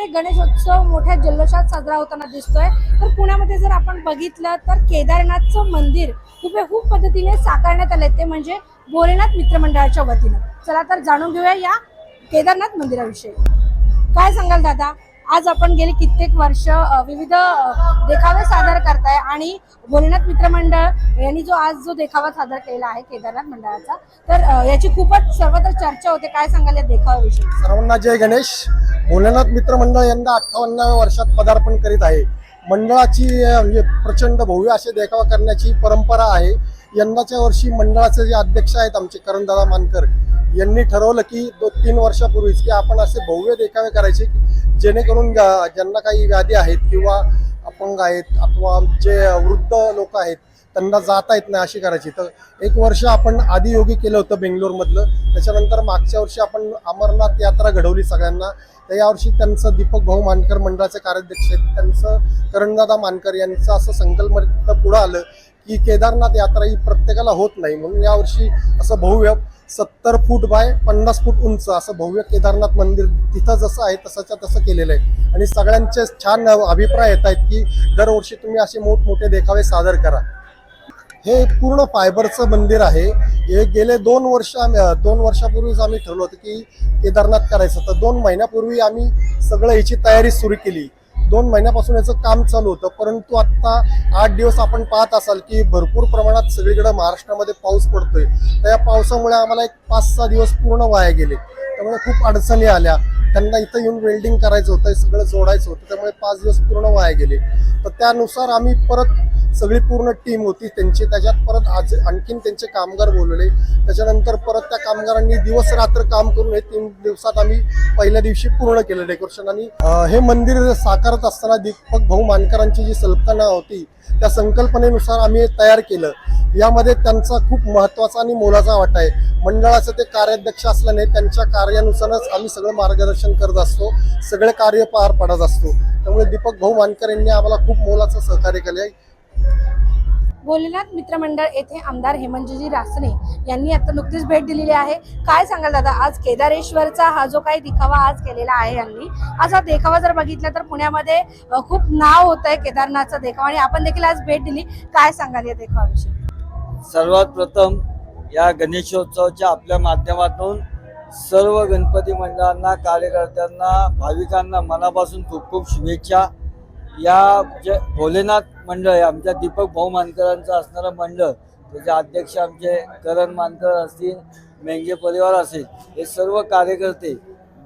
पुण्यामध्ये गणेशोत्सव मोठ्या जल्लोषात साजरा होताना दिसतोय. तर पुण्यामध्ये जर आपण बघितलं तर केदारनाथचं मंदिर हुबेहूब पद्धतीने साकारण्यात आलंय. ते म्हणजे भोलेनाथ मित्रमंडळाच्या वतीनं. चला तर जाणून घेऊया या केदारनाथ मंदिराविषयी. काय सांगाल दादा? आज आपण गेली कित्येक वर्ष विविध देखावे सादर करताय आणि भोलेनाथ मित्रमंडळ यांनी जो आज जो देखावा सादर केलेला आहे केदारनाथ मंडळाचा तर याची खूपच सर्वत्र चर्चा होते. काय सांगाल या देखाव्याविषयी? सर्वांना जय गणेश. भोलेनाथ मित्रमंडळ यंदा अठ्ठावन्नाव्या वर्षात पदार्पण करीत आहे. मंडळाची म्हणजे प्रचंड भव्य असे देखावा करण्याची परंपरा आहे. यंदाच्या वर्षी मंडळाचे जे अध्यक्ष आहेत आमचे करणदादा मानकर यांनी ठरवलं की दोन तीन वर्षापूर्वीच की आपण असे भव्य देखावे करायचे की जेणेकरून ज्यांना काही व्याधी आहेत किंवा अपंग आहेत अथवा जे वृद्ध लोक आहेत त्यांना जाता येत नाही अशी करायची. तर एक वर्ष आपण आदियोगी केलं होतं बेंगलोरमधलं. त्याच्यानंतर मागच्या वर्षी आपण अमरनाथ यात्रा घडवली सगळ्यांना. तर यावर्षी त्यांचं दीपक भाऊ मानकर मंडळाचे कार्याध्यक्ष आहेत. त्यांचं करणदादा मानकर यांचं असं संकल्प पुढं आलं की केदारनाथ यात्रा ही प्रत्येकाला होत नाही. म्हणून यावर्षी असं भव्य सत्तर फूट बाय पन्नास फूट उंच असं भव्य केदारनाथ मंदिर तिथं जसं आहे तसंच्या तसं केलेलं आहे. आणि सगळ्यांचे छान अभिप्राय येत आहेत की दरवर्षी तुम्ही असे मोठमोठे देखावे सादर करा. हे पूर्ण फायबरचं मंदिर आहे. हे गेले दोन वर्ष आम्ही दोन वर्षापूर्वीच आम्ही ठरवलं होतं की केदारनाथ करायचं. तर दोन महिन्यापूर्वी आम्ही सगळं याची तयारी सुरू केली. दोन महिन्यापासून याचं काम चालू होतं परंतु आत्ता आठ दिवस आपण पाहत असाल की भरपूर प्रमाणात सगळीकडे महाराष्ट्रामध्ये पाऊस पडतोय. तर या पावसामुळे आम्हाला एक पाच सहा दिवस पूर्ण वाया गेले. त्यामुळे खूप अडचणी आल्या. त्यांना इथं येऊन वेल्डिंग करायचं होतं सगळं जोडायचं होतं त्यामुळे पाच दिवस पूर्ण वाया गेले. तर त्यानुसार आम्ही परत सगळी पूर्ण टीम होती. त्यांची त्याच्यात परत आज आणखीन त्यांचे कामगार बोलवले त्याच्यानंतर परत त्या कामगारांनी दिवस रात्र काम करून हे तीन दिवसात आम्ही पहिल्या दिवशी पूर्ण केलं डेकोरेशन आणि हे मंदिर साकारत असताना दीपक भाऊ मानकरांची जी कल्पना होती त्या संकल्पनेनुसार आम्ही तयार केलं. यामध्ये त्यांचा खूप महत्त्वाचा आणि मोलाचा वाटा आहे. मंडळाचे ते कार्याध्यक्ष असल्याने त्यांच्या कार्यानुसारच आम्ही सगळं मार्गदर्शन करत असतो. सगळे कार्य पार पाडत असतो. त्यामुळे दीपक भाऊ मानकर यांनी आम्हाला खूप मोलाचं सहकार्य केले आहे भोलेनाथ मित्रमंडळ येथे आमदार हेमंतजी रासने यांनी आता नुकतीच भेट दिलेली आहे. काय सांगाल दादा? आज केदारेश्वरचा हा जो काही देखावा आज केलेला आहे यांनी आज हा देखावा जर बघितला तर पुण्यामध्ये खूप नाव होत आहे केदारनाथचा देखावा आणि आपण देखील आज भेट दिली. काय सांगाल या देखावाविषयी सर्वात प्रथम या गणेशोत्सवाच्या आपल्या माध्यमातून सर्व गणपती मंडळांना कार्यकर्त्यांना भाविकांना मनापासून खूप खूप शुभेच्छा. या जे भोलेनाथ मंडळ आहे. आमच्या दीपक भाऊ मानकरांचं असणारं मंडळ त्याचे अध्यक्ष आमचे करण मानकर असतील मेंगे परिवार असेल हे सर्व कार्यकर्ते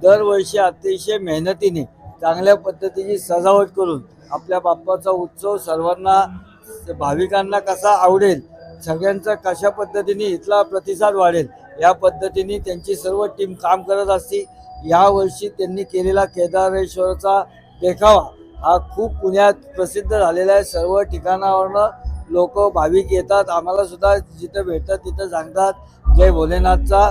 दरवर्षी अतिशय मेहनतीने चांगल्या पद्धतीची सजावट करून आपल्या बाप्पाचा उत्सव सर्वांना भाविकांना कसा आवडेल सगळ्यांचा कशा पद्धतीने इथला प्रतिसाद वाढेल या पद्धतीने त्यांची सर्व टीम काम करत असते यावर्षी त्यांनी केलेला केदारेश्वरचा देखावा. हा खूप पुण्यात प्रसिद्ध झालेला आहे. सर्व ठिकाणावरनं लोक भाविक येतात. आम्हाला सुद्धा जिथं भेटतात तिथं सांगतात. जय भोलेनाथचा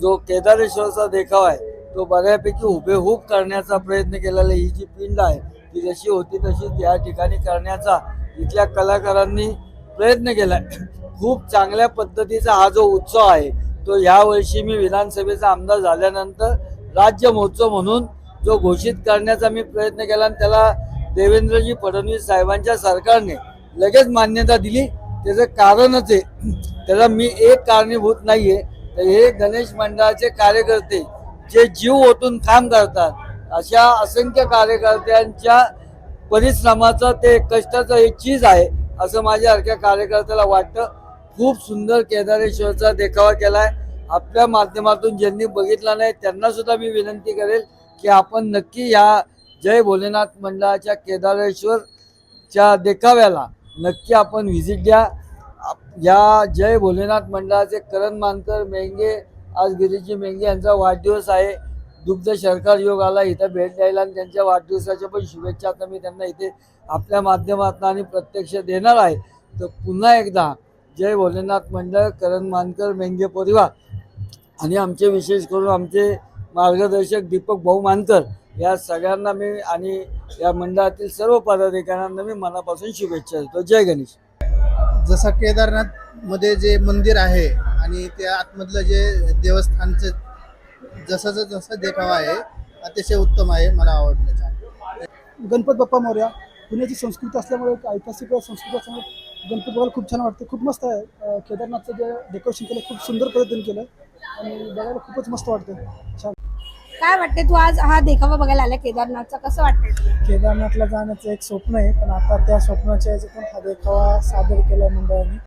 जो केदारेश्वरचा देखाव आहे तो बऱ्यापैकी हुबेहूब करण्याचा प्रयत्न केलेला आहे. ही जी पिंड आहे ती जशी होती तशीच या ठिकाणी करण्याचा इथल्या कलाकारांनी प्रयत्न केला खूप चांगल्या पद्धतीचा हा जो उत्सव आहे तो यावर्षी मी विधानसभेचा आमदार झाल्यानंतर राज्य महोत्सव म्हणून जो घोषित करण्याचा मी प्रयत्न केला आणि त्याला देवेंद्रजी फडणवीस साहेबांच्या सरकारने लगेच मान्यता दिली. त्याचं कारणच आहे त्याला मी एक कारणीभूत नाहीये. तर हे गणेश मंडळाचे कार्यकर्ते जे जीव ओतून काम करतात अशा असंख्य कार्यकर्त्यांच्या परिश्रमाचं ते कष्टाचं एक चीज आहे असं माझ्यासारख्या कार्यकर्त्याला वाटतं. खूप सुंदर केदारेश्वरचा देखावा केलाय. आपल्या माध्यमातून ज्यांनी बघितला नाही त्यांना सुद्धा मी विनंती करेल की आपण नक्की या जय भोलेनाथ मंडळाच्या केदारेश्वरच्या देखाव्याला नक्की आपण व्हिजिट द्या. आप- या जय भोलेनाथ मंडळाचे करण मानकर मेंगे आज गिरीजी मेंगे यांचा वाढदिवस आहे. दुग्ध सरकार योग आला इथं भेट द्यायला आणि त्यांच्या वाढदिवसाच्या पण शुभेच्छा आता मी त्यांना इथे आपल्या माध्यमातून आणि प्रत्यक्ष देणार आहे. तर पुन्हा एकदा जय भोलेनाथ मंडळ करण मानकर मेंगे परिवार आणि आमचे विशेष करून आमचे मार्गदर्शक दीपक भाऊ मानकर या सगळ्यांना मी आणि या मंडळातील सर्व पदाधिकाऱ्यांना मी मनापासून शुभेच्छा देतो. जय गणेश. जसं केदारनाथमध्ये जे मंदिर आहे आणि त्या आतमधलं जे देवस्थानचं जसंच जसं देखावा आहे अतिशय उत्तम आहे मला आवडलं छान. गणपत बाप्पा मोर्या पुण्याची संस्कृती असल्यामुळे एक ऐतिहासिक संस्कृती असल्यामुळे गणपती बघायला खूप छान वाटते. खूप मस्त आहे. केदारनाथचं जे डेकोरेशन केलं खूप सुंदर पद्धतीने केलं. आणि बघायला खूपच मस्त वाटतं छान. काय वाटते तू आज हा देखावा बघायला आला केदारनाथचा? कसं वाटतंय? केदारनाथला जाण्याचं एक स्वप्न आहे पण आता त्या स्वप्नाच्या याच्यातून हा देखावा सादर केला मंडळाने.